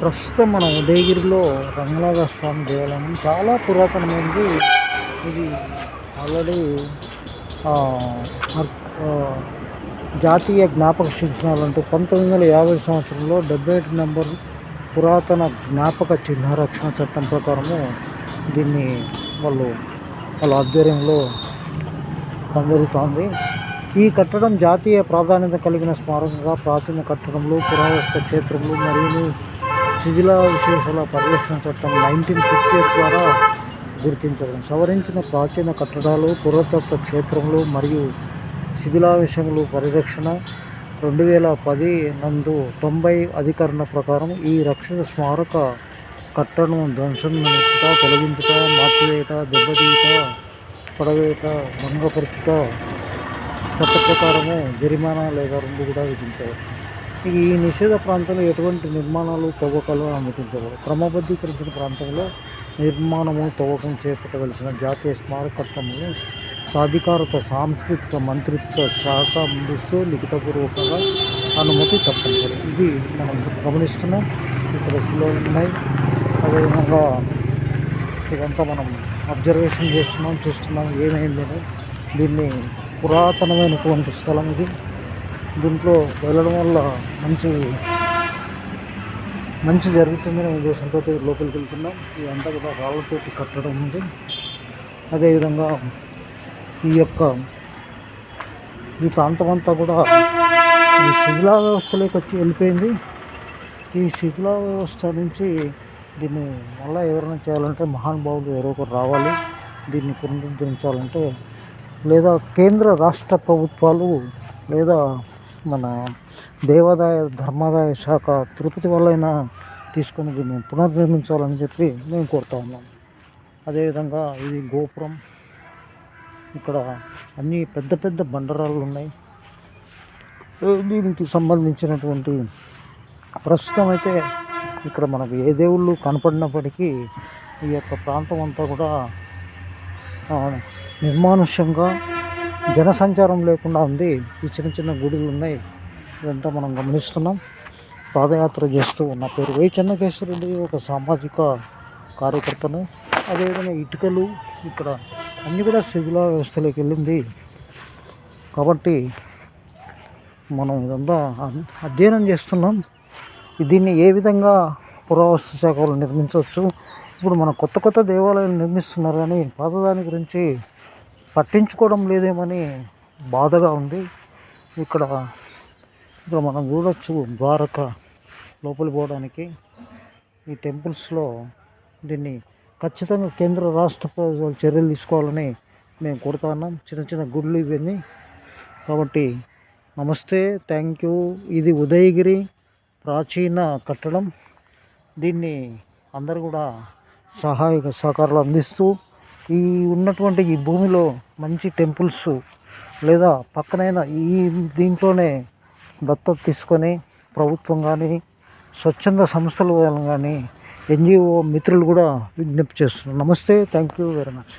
ప్రస్తుతం మనం ఉదయగిరిలో రంగనాథ స్వామి దేవాలయం. చాలా పురాతనమైనది. ఇది ఆల్రెడీ జాతీయ జ్ఞాపక చిహ్నాలు అంటూ పంతొమ్మిది వందల యాభై సంవత్సరంలో డెబ్బై ఒకటి నెంబర్ పురాతన జ్ఞాపక చిహ్న రక్షణ చట్టం ప్రకారము దీన్ని వాళ్ళు వాళ్ళ ఆధ్వర్యంలో పనిజరుగుతోంది ఈ కట్టడం జాతీయ ప్రాధాన్యత కలిగిన స్మారకంగా ప్రాచీన కట్టడంలో పురావస్తు క్షేత్రములు మరియు శిథిల విశేషాల పరిరక్షణ చట్టం నైన్టీన్ ఫిఫ్టీ ఎయిట్ ద్వారా గుర్తించబడింది. సవరించిన ప్రాచీన కట్టడాలు పురాతత్వ క్షేత్రములు మరియు శిథిలావిషములు పరిరక్షణ రెండు వేల పది నందు తొంభై అధికరణ ప్రకారం ఈ రక్షణ స్మారక కట్టడం ధ్వంసం నుంచుట తొలగించుట మార్చివేయట దెబ్బతీయట పడవేయట భంగపరచుట చట్ట ప్రకారము జరిమానా లేదా రెండు కూడా విధించవచ్చు. ఈ నిషేధ ప్రాంతంలో ఎటువంటి నిర్మాణాలు తవ్వకాలు అనుమతించబడవు క్రమబద్ధీకరించిన ప్రాంతంలో నిర్మాణము తవ్వకం చేపట్టవలసిన జాతీయ స్మారక కట్టములు సాధికారత సాంస్కృతిక మంత్రిత్వ శాఖ అందిస్తూ లిఖితపూర్వకంగా అనుమతి తప్పనిసరి. ఇది మనం గమనిస్తున్నాం. ఇక్కడ శిలలు ఉన్నాయి. అదేవిధంగా ఇదంతా మనం అబ్జర్వేషన్ చేస్తున్నాం చూస్తున్నాం ఏమైందని. దీన్ని పురాతనమైనటువంటి స్థలం ఇది. దీంట్లో వెళ్ళడం వల్ల మంచి మంచి జరుగుతుందనే ఉద్దేశంతో లోపలికి వెళ్తున్నాం. ఇదంతా కూడా రాళ్ళతో కట్టడం ఉంది. అదేవిధంగా ఈ యొక్క ఈ ప్రాంతం అంతా కూడా ఈ శిథిలా వ్యవస్థలోకి వచ్చి వెళ్ళిపోయింది. ఈ శిథిలా వ్యవస్థ నుంచి దీన్ని మళ్ళీ ఎవరైనా చేయాలంటే మహానుభావులు ఎవరో ఒకరు రావాలి. దీన్ని పునరుద్ధరించాలంటే లేదా కేంద్ర రాష్ట్ర ప్రభుత్వాలు లేదా మన దేవాదాయ ధర్మాదాయ శాఖ తిరుపతి వాళ్ళైనా తీసుకొని దీన్ని పునర్నిర్మించాలని చెప్పి మేము కోరుతా ఉన్నాం. అదేవిధంగా ఇది గోపురం. ఇక్కడ అన్ని పెద్ద పెద్ద బండరాళ్ళు ఉన్నాయి. దీనికి సంబంధించినటువంటి ప్రస్తుతం అయితే ఇక్కడ మనకు ఏ దేవుళ్ళు కనపడినప్పటికీ ఈ యొక్క ప్రాంతం అంతా కూడా నిర్మానుష్యంగా జనసంచారం లేకుండా ఉంది. ఈ చిన్న చిన్న గుడులు ఉన్నాయి ఇదంతా మనం గమనిస్తున్నాం. పాదయాత్ర చేస్తూ ఉన్న పేరు వై చెన్నకేశ్వరరెడ్డి ఒక సామాజిక కార్యకర్తను అదేవిధంగా ఇటుకలు ఇక్కడ అన్నీ కూడా శిథిల వ్యవస్థలోకి వెళ్ళింది. కాబట్టి మనం ఇదంతా అధ్యయనం చేస్తున్నాం. దీన్ని ఏ విధంగా పురావస్తు శాఖలు నిర్మించవచ్చు? ఇప్పుడు మన కొత్త కొత్త దేవాలయాలు నిర్మిస్తున్నారు కానీ పాతదాని గురించి పట్టించుకోవడం లేదేమని బాధగా ఉంది. ఇక్కడ ఇక్కడ మనం చూడొచ్చు ద్వారక లోపలి పోవడానికి. ఈ టెంపుల్స్లో దీన్ని ఖచ్చితంగా కేంద్ర రాష్ట్ర ప్రభుత్వాలు చర్యలు తీసుకోవాలని మేము కోరుతా ఉన్నాం. చిన్న చిన్న గుళ్ళు ఇవన్నీ. కాబట్టి నమస్తే థ్యాంక్ యూ. ఇది ఉదయగిరి ప్రాచీన కట్టడం. దీన్ని అందరు కూడా సహాయక సహకారాలు అందిస్తూ ఈ ఉన్నటువంటి ఈ భూమిలో మంచి టెంపుల్స్ లేదా పక్కనైనా ఈ దీంట్లోనే దత్తత తీసుకొని ప్రభుత్వం కానీ స్వచ్ఛంద సంస్థలు కానీ ఎన్జిఓ మిత్రులు కూడా విజ్ఞప్తి చేస్తున్నారు. నమస్తే థ్యాంక్ యూ వెరీ మచ్.